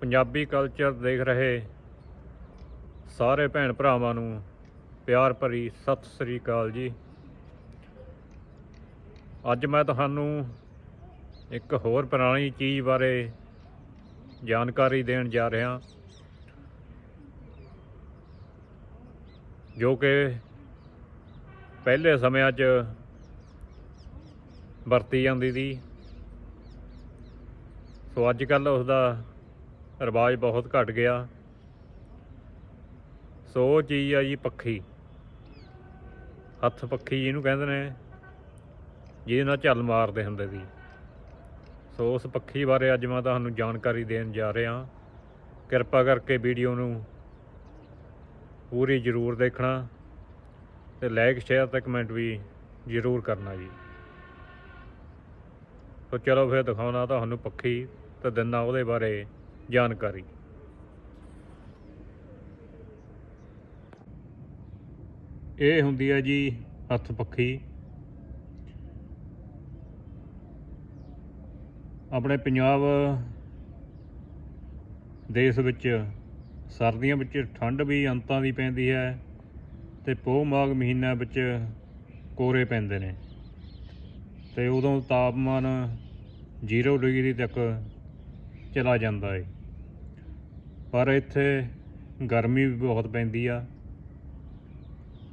Punjabi culture ਦੇਖ ਰਹੇ ਸਾਰੇ ਭੈਣ ਭਰਾਵਾਂ ਨੂੰ ਪਿਆਰ ਭਰੀ ਸਤਿ ਸ੍ਰੀ ਅਕਾਲ ਜੀ। ਅੱਜ ਮੈਂ ਤੁਹਾਨੂੰ ਇੱਕ ਹੋਰ ਪੁਰਾਣੀ ਚੀਜ਼ ਬਾਰੇ ਜਾਣਕਾਰੀ ਦੇਣ ਜਾ ਰਿਹਾ ਜੋ ਕਿ ਪਹਿਲੇ ਸਮਿਆਂ 'ਚ ਵਰਤੀ ਜਾਂਦੀ ਸੀ। ਸੋ ਅੱਜ ਕੱਲ ਉਸ ਦਾ ਰਿਵਾਜ ਬਹੁਤ ਘਟ ਗਿਆ। ਸੋ ਉਹ ਚੀਜ਼ ਆ ਜੀ ਪੱਖੀ। ਹੱਥ ਪੱਖੀ ਜਿਹਨੂੰ ਕਹਿੰਦੇ ਨੇ, ਜਿਹਦੇ ਨਾਲ ਝੱਲ ਮਾਰਦੇ ਹੁੰਦੇ ਸੀ। ਸੋ ਉਸ ਪੱਖੀ ਬਾਰੇ ਅੱਜ ਮੈਂ ਤੁਹਾਨੂੰ ਜਾਣਕਾਰੀ ਦੇਣ ਜਾ ਰਿਹਾ। ਕਿਰਪਾ ਕਰਕੇ ਵੀਡੀਓ ਨੂੰ ਪੂਰੀ ਜ਼ਰੂਰ ਦੇਖਣਾ ਤੇ ਲਾਈਕ, ਸ਼ੇਅਰ ਤੇ ਕਮੈਂਟ ਵੀ ਜ਼ਰੂਰ ਕਰਨਾ ਜੀ। ਸੋ ਚਲੋ ਫਿਰ ਦਿਖਾਉਣਾ ਤੁਹਾਨੂੰ ਪੱਖੀ ਤੇ ਦਿਨਾ ਉਹਦੇ ਬਾਰੇ। ਜਾਣਕਾਰੀ। ਇਹ ਹੁੰਦੀ ਹੈ ਜੀ ਹੱਥ ਪੱਖੀ। ਆਪਣੇ ਪੰਜਾਬ ਦੇਸ਼ ਵਿੱਚ ਸਰਦੀਆਂ ਵਿੱਚ ਠੰਡ ਵੀ ਅੰਤਾਂ ਦੀ ਪੈਂਦੀ ਹੈ ਤੇ ਪੋਹ ਮਾਘ ਮਹੀਨਾ ਵਿੱਚ ਕੋਰੇ ਪੈਂਦੇ ਨੇ। ਤੇ ਉਦੋਂ ਤਾਪਮਾਨ 0 ਡਿਗਰੀ ਤੱਕ ਚਲਾ ਜਾਂਦਾ ਹੈ ਪਰ ਇੱਥੇ ਗਰਮੀ ਵੀ ਬਹੁਤ ਪੈਂਦੀ ਆ।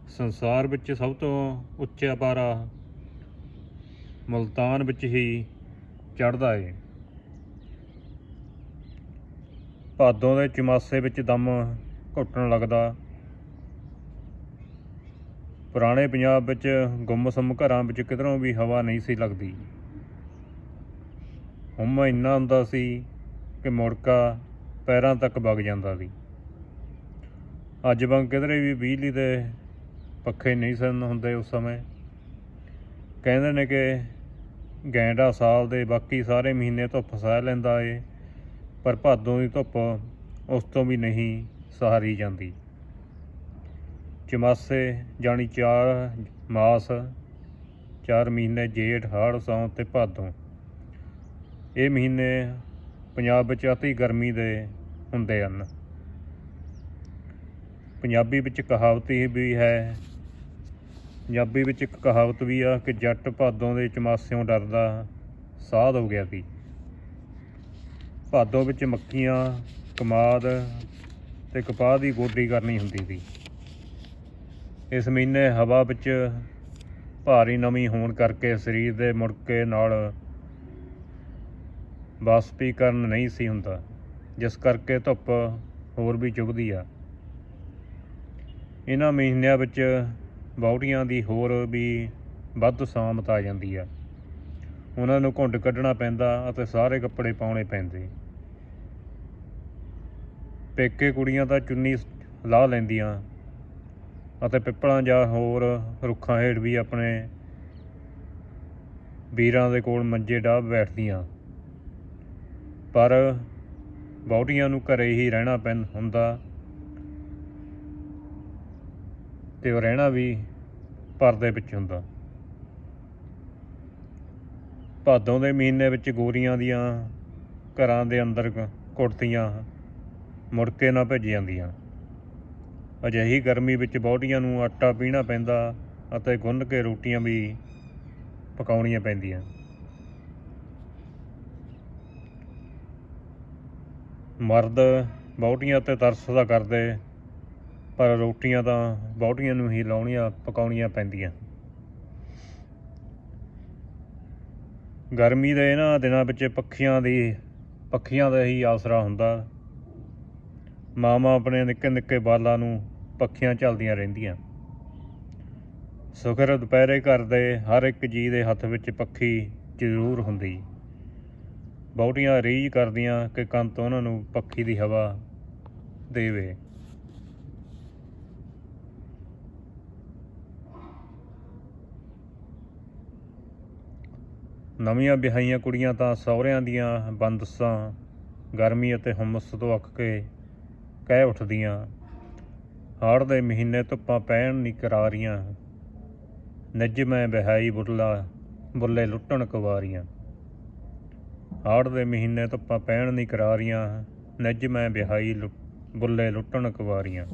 ਸੰਸਾਰ ਵਿੱਚ ਸਭ ਤੋਂ ਉੱਚਾ ਪਾਰਾ ਮਲਤਾਨ ਵਿੱਚ ਹੀ ਚੜਦਾ ਏ। ਭਾਦੋਂ ਦੇ ਚਮਾਸੇ ਵਿੱਚ ਦਮ ਘੁੱਟਣ ਲੱਗਦਾ। ਪੁਰਾਣੇ ਪੰਜਾਬ ਵਿੱਚ ਗੁੰਮਸਮ ਘਰਾਂ ਵਿੱਚ ਕਿਧਰੋਂ ਵੀ ਹਵਾ ਨਹੀਂ ਸੀ ਲੱਗਦੀ। ਹੁਮ ਇੰਨਾ ਹੁੰਦਾ ਸੀ ਕਿ ਮੁੜਕਾ ਪੈਰਾਂ ਤੱਕ ਵਗ ਜਾਂਦਾ ਸੀ। ਅੱਜ ਵਾਂਗ ਕਿਧਰੇ ਵੀ ਬਿਜਲੀ ਦੇ ਪੱਖੇ ਨਹੀਂ ਸਨ ਹੁੰਦੇ ਉਸ ਸਮੇਂ। ਕਹਿੰਦੇ ਨੇ ਕਿ ਗੈਂਡਾ ਸਾਲ ਦੇ ਬਾਕੀ ਸਾਰੇ ਮਹੀਨੇ ਧੁੱਪ ਸਹਿ ਲੈਂਦਾ ਏ, ਪਰ ਭਾਦੋਂ ਦੀ ਧੁੱਪ ਉਸ ਤੋਂ ਵੀ ਨਹੀਂ ਸਹਾਰੀ ਜਾਂਦੀ। ਚਮਾਸੇ ਜਾਣੀ ਚਾਰ ਮਾਸ, ਚਾਰ ਮਹੀਨੇ ਜੇਠ, ਹਾੜ ਸੌਣ ਤੇ ਭਾਦੋਂ। ਇਹ ਮਹੀਨੇ ਪੰਜਾਬ ਵਿੱਚ ਅਤੀ ਗਰਮੀ ਦੇ ਹੁੰਦੇ ਹਨ। ਪੰਜਾਬੀ ਵਿੱਚ ਕਹਾਵਤ ਇਹ ਵੀ ਹੈ, ਪੰਜਾਬੀ ਵਿੱਚ ਇੱਕ ਕਹਾਵਤ ਵੀ ਆ ਕਿ ਜੱਟ ਭਾਦੋਂ ਦੇ ਚਮਾਸਿਓਂ ਡਰਦਾ ਸਾਧ ਹੋ ਗਿਆ ਸੀ। ਭਾਦੋਂ ਵਿੱਚ ਮੱਕੀਆਂ, ਕਮਾਦ ਤੇ ਕਪਾਹ ਦੀ ਗੋਡੀ ਕਰਨੀ ਹੁੰਦੀ ਸੀ। ਇਸ ਮਹੀਨੇ ਹਵਾ ਵਿੱਚ ਭਾਰੀ ਨਮੀ ਹੋਣ ਕਰਕੇ ਸਰੀਰ ਦੇ ਮੁੜਕੇ ਨਾਲ ਵਾਸਪੀਕਰਨ ਨਹੀਂ ਸੀ ਹੁੰਦਾ। ਜਿਸ ਕਰਕੇ ਧੁੱਪ ਹੋਰ ਵੀ ਚੁਭਦੀ ਆ। ਇਹਨਾਂ ਮਹੀਨਿਆਂ ਵਿੱਚ ਬੌੜੀਆਂ ਦੀ ਹੋਰ ਵੀ ਵੱਧ ਸਾਮਤ ਆ ਜਾਂਦੀ ਆ। ਉਹਨਾਂ ਨੂੰ ਘੁੰਡ ਕੱਢਣਾ ਪੈਂਦਾ ਅਤੇ ਸਾਰੇ ਕੱਪੜੇ ਪਾਉਣੇ ਪੈਂਦੇ। ਪੇਕੇ ਕੁੜੀਆਂ ਤਾਂ ਚੁੰਨੀ ਲਾ ਲੈਂਦੀਆਂ ਅਤੇ ਪਿੱਪਲਾਂ ਜਾਂ ਹੋਰ ਰੁੱਖਾਂ ਹੇਠ ਵੀ ਆਪਣੇ ਵੀਰਾਂ ਦੇ ਕੋਲ ਮੰਜੇ ਡਾਹ ਬੈਠਦੀਆਂ। ਪਰ ਬੌਡੀਆਂ ਨੂੰ ਘਰੇ ਹੀ ਰਹਿਣਾ ਪੈਂ ਹੁੰਦਾ ਤੇ ਉਹ ਰਹਿਣਾ ਵੀ ਪਰਦੇ ਵਿੱਚ ਹੁੰਦਾ। ਭਾਦੋਂ ਦੇ ਮਹੀਨੇ ਵਿੱਚ ਗੋਰੀਆਂ ਦੀਆਂ ਘਰਾਂ ਦੇ ਅੰਦਰ ਕੁੜਤੀਆਂ ਮੁੜ ਕੇ ਨਾ ਭੇਜ ਜਾਂਦੀਆਂ। ਅਜਿਹੀ ਗਰਮੀ ਵਿੱਚ ਬੌਡੀਆਂ ਨੂੰ ਆਟਾ ਪੀਣਾ ਪੈਂਦਾ ਅਤੇ ਗੁੰਨ ਕੇ ਰੋਟੀਆਂ ਵੀ ਪਕਾਉਣੀਆਂ ਪੈਂਦੀਆਂ। ਮਰਦ ਬੌਡੀਆਂ ਤੇ ਤਰਸਦਾ ਕਰਦੇ, ਪਰ ਰੋਟੀਆਂ ਤਾਂ ਬਹੁਟੀਆਂ ਨੂੰ ਹੀ ਲਾਉਣੀਆਂ, ਪਕਾਉਣੀਆਂ ਪੈਂਦੀਆਂ। ਗਰਮੀ ਦੇ ਇਹਨਾਂ ਦਿਨਾਂ ਵਿੱਚ ਪੱਖੀਆਂ ਦੀ, ਪੱਖੀਆਂ ਦਾ ਹੀ ਆਸਰਾ ਹੁੰਦਾ। ਮਾਵਾਂ ਆਪਣੇ ਨਿੱਕੇ ਨਿੱਕੇ ਬਾਲਾਂ ਨੂੰ ਪੱਖੀਆਂ ਚੱਲਦੀਆਂ ਰਹਿੰਦੀਆਂ। ਸੁਖਰ ਦੁਪਹਿਰੇ ਘਰ ਦੇ ਹਰ ਇੱਕ ਜੀ ਦੇ ਹੱਥ ਵਿੱਚ ਪੱਖੀ ਜ਼ਰੂਰ ਹੁੰਦੀ। ਬਹੁਤੀਆਂ ਰੀਝ ਕਰਦੀਆਂ ਕਿ ਕੰਤ ਉਹਨਾਂ ਨੂੰ ਪੱਖੀ ਦੀ ਹਵਾ ਦੇਵੇ। ਨਵੀਆਂ ਵਿਆਹੀਆਂ ਕੁੜੀਆਂ ਤਾਂ ਸਹੁਰਿਆਂ ਦੀਆਂ ਬੰਦਸਾਂ ਗਰਮੀ ਅਤੇ ਹੁਮਸ ਤੋਂ ਅੱਕ ਕੇ ਕਹਿ ਉੱਠਦੀਆਂ, ਹਾੜ ਦੇ ਮਹੀਨੇ ਧੁੱਪਾਂ ਪੈਣ ਨਹੀਂ ਕਰਾਰੀਆਂ, ਨਿੱਜ ਮੈਂ ਬਹਾਈ ਬੁੱਲਾ ਬੁੱਲੇ ਲੁੱਟਣ ਕੁਵਾਰੀਆਂ। ਹਾੜ ਦੇ ਮਹੀਨੇ ਧੁੱਪਾਂ ਪੈਣ ਨਹੀਂ ਕਰਾਰੀਆਂ ਨਿੱਜ ਮੈਂ ਵਿਹਾਈ ਲੁ- ਬੁੱਲੇ ਲੁੱਟਣ ਕੁਵਾਰੀਆਂ।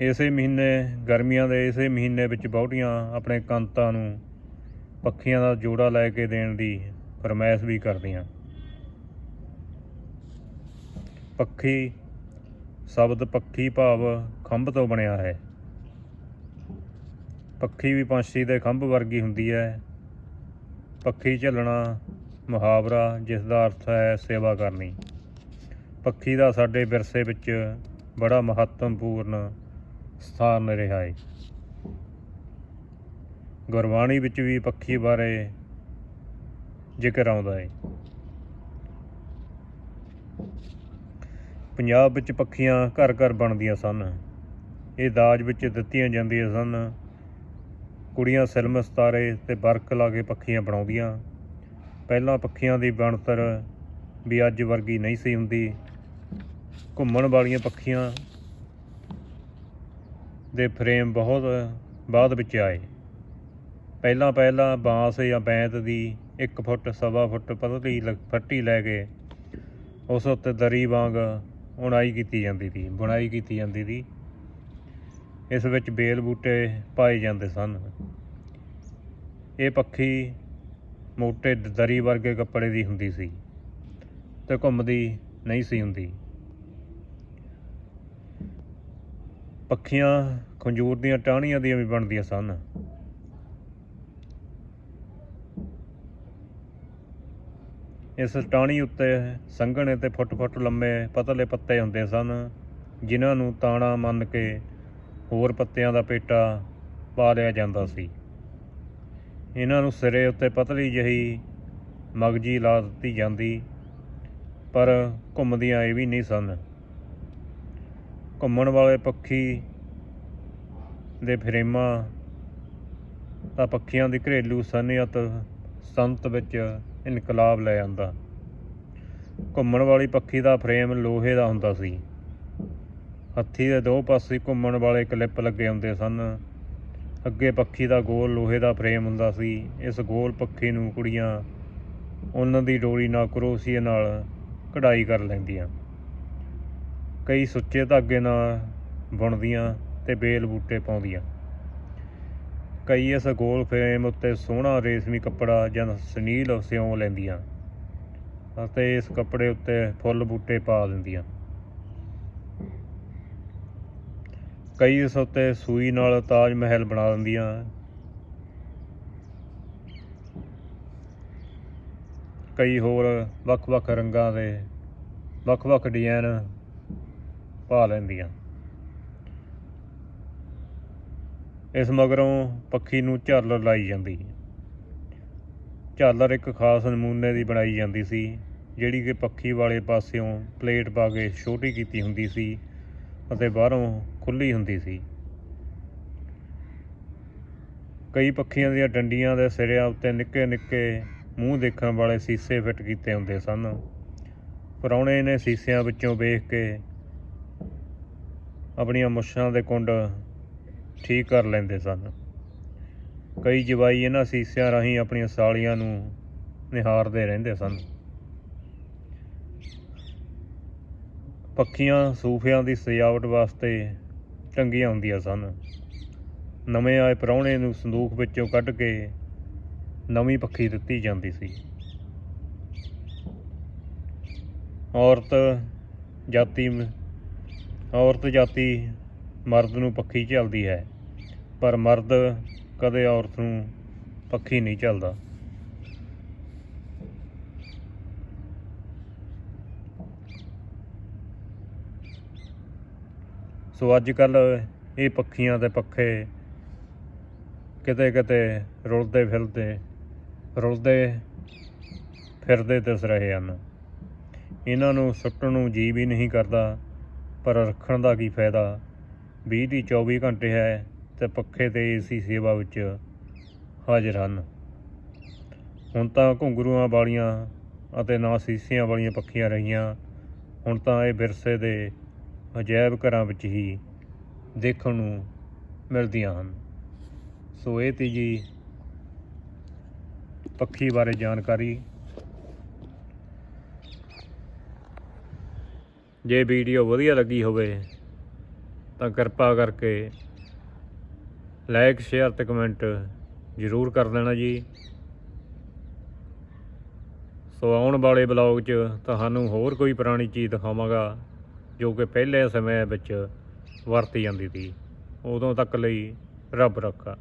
ਇਸੇ ਮਹੀਨੇ, ਗਰਮੀਆਂ ਦੇ ਇਸੇ ਮਹੀਨੇ ਵਿੱਚ ਬਹੁਟੀਆਂ ਆਪਣੇ ਕੰਤਾਂ ਨੂੰ ਪੱਖੀਆਂ ਦਾ ਜੋੜਾ ਲੈ ਕੇ ਦੇਣ ਦੀ ਫਰਮਾਇਸ਼ ਵੀ ਕਰਦੀਆਂ। ਪੱਖੀ, ਸ਼ਬਦ ਪੱਖੀ ਭਾਵ ਖੰਭ ਤੋਂ ਬਣਿਆ ਹੈ। ਪੱਖੀ ਵੀ ਪੰਛੀ ਦੇ ਖੰਭ ਵਰਗੀ ਹੁੰਦੀ ਹੈ ਪੱਖੀ ਝੱਲਣਾ ਮੁਹਾਵਰਾ, ਜਿਸ ਦਾ ਅਰਥ ਹੈ ਸੇਵਾ ਕਰਨੀ। ਪੱਖੀ ਦਾ ਸਾਡੇ ਵਿਰਸੇ ਵਿੱਚ ਬੜਾ ਮਹੱਤਵਪੂਰਨ ਸਥਾਨ ਰਿਹਾ ਹੈ ਗੁਰਬਾਣੀ ਵਿੱਚ ਵੀ ਪੱਖੀ ਬਾਰੇ ਜ਼ਿਕਰ ਆਉਂਦਾ ਹੈ ਪੰਜਾਬ ਵਿੱਚ ਪੱਖੀਆਂ ਘਰ ਘਰ ਬਣਦੀਆਂ ਸਨ। ਇਹ ਦਾਜ ਵਿੱਚ ਦਿੱਤੀਆਂ ਜਾਂਦੀਆਂ ਸਨ। ਕੁੜੀਆਂ ਸਿਲਮ ਸਤਾਰੇ ਤੇ ਬਰਕ ਲਾ ਕੇ ਪੱਖੀਆਂ ਬਣਾਉਂਦੀਆਂ। ਪਹਿਲਾਂ ਪੱਖੀਆਂ ਦੀ ਬਣਤਰ ਵੀ ਅੱਜ ਵਰਗੀ ਨਹੀਂ ਸੀ ਹੁੰਦੀ। ਘੁੰਮਣ ਵਾਲੀਆਂ ਪੱਖੀਆਂ ਦੇ ਫਰੇਮ ਬਹੁਤ ਬਾਅਦ ਵਿੱਚ ਆਏ। ਪਹਿਲਾਂ ਪਹਿਲਾਂ ਬਾਂਸ ਜਾਂ ਬੈਂਤ ਦੀ 1 ਫੁੱਟ, ਸਵਾ ਫੁੱਟ ਪਤਲੀ ਲ- ਫੱਟੀ ਲੈ ਕੇ ਉਸ ਉੱਤੇ ਦਰੀ ਵਾਂਗ ਉਣਾਈ ਕੀਤੀ ਜਾਂਦੀ ਸੀ, ਬੁਣਾਈ ਕੀਤੀ ਜਾਂਦੀ ਸੀ। ਇਸ ਵਿੱਚ ਬੇਲ ਬੂਟੇ ਪਾਏ ਜਾਂਦੇ ਸਨ। ਇਹ ਪੱਖੀ ਮੋਟੇ ਦਰੀ ਵਰਗੇ ਕੱਪੜੇ ਦੀ ਹੁੰਦੀ ਸੀ ਤੇ ਘੁੰਮਦੀ ਨਹੀਂ ਸੀ ਹੁੰਦੀ। ਪੱਖੀਆਂ ਖੰਜੂਰ ਦੀਆਂ ਟਾਹਣੀਆਂ ਦੀਆਂ ਵੀ ਬਣਦੀਆਂ ਸਨ। ਇਸ ਟਾਹਣੀ ਉੱਤੇ ਸੰਘਣੇ ਤੇ ਫੁੱਟ-ਫੁੱਟ ਲੰਮੇ ਪਤਲੇ ਪੱਤੇ ਹੁੰਦੇ ਸਨ, ਜਿਨ੍ਹਾਂ ਨੂੰ ਤਾਣਾ ਮੰਨ ਕੇ ਹੋਰ ਪੱਤਿਆਂ ਦਾ ਪੇਟਾ ਪਾ ਲਿਆ ਜਾਂਦਾ ਸੀ। ਇਹਨਾਂ ਨੂੰ ਸਿਰੇ ਉੱਤੇ ਪਤਲੀ ਜਹੀ ਮਗਜੀ ਲਾ ਦਿੱਤੀ ਜਾਂਦੀ, ਪਰ ਘੁੰਮਦੀਆਂ ਇਹ ਵੀ ਨਹੀਂ ਸਨ। ਘੁੰਮਣ ਵਾਲੇ ਪੱਖੀ ਦੇ ਫਰੇਮਾਂ ਤਾਂ ਪੱਖੀਆਂ ਦੀ ਘਰੇਲੂ ਸਨਅਤ ਸੰਤ ਵਿੱਚ ਇਨਕਲਾਬ ਲੈ ਆਂਦਾ। ਘੁੰਮਣ ਵਾਲੀ ਪੱਖੀ ਦਾ ਫਰੇਮ ਲੋਹੇ ਦਾ ਹੁੰਦਾ ਸੀ। ਹੱਥੀ ਦੇ ਦੋ ਪਾਸੇ ਘੁੰਮਣ ਵਾਲੇ ਕਲਿੱਪ ਲੱਗੇ ਹੁੰਦੇ ਸਨ। ਅੱਗੇ ਪੱਖੀ ਦਾ ਗੋਲ ਲੋਹੇ ਦਾ ਫਰੇਮ ਹੁੰਦਾ ਸੀ। ਇਸ ਗੋਲ ਪੱਖੀ ਨੂੰ ਕੁੜੀਆਂ ਉਹਨਾਂ ਦੀ ਡੋਰੀ ਨਾਲ ਕਰੋਸੀਏ ਨਾਲ ਕਢਾਈ ਕਰ ਲੈਂਦੀਆਂ। ਕਈ ਸੁੱਚੇ ਧਾਗੇ ਨਾਲ ਬੁਣਦੀਆਂ ਤੇ ਬੇਲ ਬੂਟੇ ਪਾਉਂਦੀਆਂ। ਕਈ ਇਸ ਗੋਲ ਫਰੇਮ ਉੱਤੇ ਸੋਹਣਾ ਰੇਸ਼ਮੀ ਕੱਪੜਾ ਜਾਂ ਸੁਨੀਲ ਸਿਉਂ ਲੈਂਦੀਆਂ ਅਤੇ ਇਸ ਕੱਪੜੇ ਉੱਤੇ ਫੁੱਲ ਬੂਟੇ ਪਾ ਦਿੰਦੀਆਂ। ਕਈ ਇਸ ਉੱਤੇ ਸੂਈ ਨਾਲ ਤਾਜ ਮਹਿਲ ਬਣਾ ਦਿੰਦੀਆਂ। ਕਈ ਹੋਰ ਵੱਖ-ਵੱਖ ਰੰਗਾਂ ਦੇ ਵੱਖ-ਵੱਖ ਡਿਜ਼ਾਈਨ ਪਾ ਲੈਂਦੀਆਂ। ਇਸ ਮਗਰੋਂ ਪੱਖੀ ਨੂੰ ਝਾਲਰ ਲਾਈ ਜਾਂਦੀ। ਝਾਲਰ ਇੱਕ ਖਾਸ ਨਮੂਨੇ ਦੀ ਬਣਾਈ ਜਾਂਦੀ ਸੀ, ਜਿਹੜੀ ਕਿ ਪੱਖੀ ਵਾਲੇ ਪਾਸਿਓਂ ਪਲੇਟ ਪਾ ਕੇ ਛੋਟੀ ਕੀਤੀ ਹੁੰਦੀ ਸੀ। ਅਤੇ ਬਾਹਰੋਂ ਖੁੱਲੀ ਹੁੰਦੀ ਸੀ। ਕਈ ਪੱਖੀਆਂ ਦੀਆਂ ਡੰਡੀਆਂ ਦੇ ਸਿਰਿਆਂ ਉੱਤੇ ਨਿੱਕੇ ਨਿੱਕੇ ਮੂੰਹ ਦੇਖਣ ਵਾਲੇ ਸੀਸੇ ਫਿੱਟ ਕੀਤੇ ਹੁੰਦੇ ਸਨ। ਪ੍ਰਾਹੁਣੇ ਨੇ ਸੀਸਿਆਂ ਵਿੱਚੋਂ ਵੇਖ ਕੇ ਆਪਣੀਆਂ ਮੁੱਛਾਂ ਦੇ ਕੁੰਡ ਠੀਕ ਕਰ ਲੈਂਦੇ ਸਨ। ਕਈ ਜਵਾਈ ਇਹਨਾਂ ਸੀਸਿਆਂ ਰਾਹੀਂ ਆਪਣੀਆਂ ਸਾਲੀਆਂ ਨੂੰ ਨਿਹਾਰਦੇ ਰਹਿੰਦੇ ਸਨ। ਪੱਖੀਆਂ, ਸੂਫਿਆਂ ਦੀ ਸਜਾਵਟ ਵਾਸਤੇ ਟੰਗੀਆਂ ਹੁੰਦੀਆਂ ਸਨ। ਨਵੇਂ ਆਏ ਪ੍ਰਾਹੁਣੇ ਨੂੰ ਸੰਦੂਕ ਵਿੱਚੋਂ ਕੱਢ ਕੇ ਨਵੀਂ ਪੱਖੀ ਦਿੱਤੀ ਜਾਂਦੀ ਸੀ। ਔਰਤ ਜਾਤੀ ਔਰਤ ਜਾਤੀ ਮਰਦ ਨੂੰ ਪੱਖੀ ਝੱਲਦੀ ਹੈ, ਪਰ ਮਰਦ ਕਦੇ ਔਰਤ ਨੂੰ ਪੱਖੀ ਨਹੀਂ ਝੱਲਦਾ। ਸੋ ਅੱਜ ਕੱਲ ਇਹ ਪੱਖੀਆਂ ਤੇ ਪੱਖੇ ਕਿਤੇ ਕਿਤੇ ਰੁਲਦੇ ਫਿਰਦੇ ਰੁਲਦੇ ਫਿਰਦੇ ਦਿਸ ਰਹੇ ਹਨ। ਇਹਨਾਂ ਨੂੰ ਸੁੱਟਣ ਨੂੰ ਜੀ ਵੀ ਨਹੀਂ ਕਰਦਾ, ਪਰ ਰੱਖਣ ਦਾ ਕੀ ਫਾਇਦਾ? 20 ਦੀ 24 ਘੰਟੇ ਹੈ ਤੇ ਪੱਖੇ ਤੇ ਏਸੀ ਸੇਵਾ ਵਿੱਚ ਹਾਜ਼ਰ ਹਨ। ਹੁਣ ਤਾਂ ਘੁੰਗਰੂਆਂ ਵਾਲੀਆਂ ਅਤੇ ਨਾ ਸੀਸੀਆਂ ਵਾਲੀਆਂ ਪੱਖੀਆਂ ਰਹੀਆਂ, ਹੁਣ ਤਾਂ ਇਹ ਵਿਰਸੇ ਦੇ ਅਜਾਇਬ ਘਰਾਂ ਵਿੱਚ ਹੀ ਦੇਖਣ ਨੂੰ ਮਿਲਦੀਆਂ ਹਨ। ਸੋ ਇਹ ਤੀ ਜੀ ਪੱਖੀ ਬਾਰੇ ਜਾਣਕਾਰੀ। ਜੇ ਵੀਡੀਓ ਵਧੀਆ ਲੱਗੀ ਹੋਵੇ ਤਾਂ ਕਿਰਪਾ ਕਰਕੇ ਲਾਈਕ, ਸ਼ੇਅਰ ਤੇ ਕਮੈਂਟ ਜ਼ਰੂਰ ਕਰ ਦੇਣਾ ਜੀ। ਸੋ ਆਉਣ ਵਾਲੇ ਬਲੌਗ 'ਚ ਤੁਹਾਨੂੰ ਹੋਰ ਕੋਈ ਪੁਰਾਣੀ ਚੀਜ਼ ਦਿਖਾਵਾਂਗਾ। ਜੋ ਕਿ ਪਹਿਲੇ ਸਮੇਂ ਵਿੱਚ ਵਰਤੀ ਜਾਂਦੀ ਸੀ ਉਦੋਂ ਤੱਕ ਲਈ ਰੱਬ ਰੱਖਾ।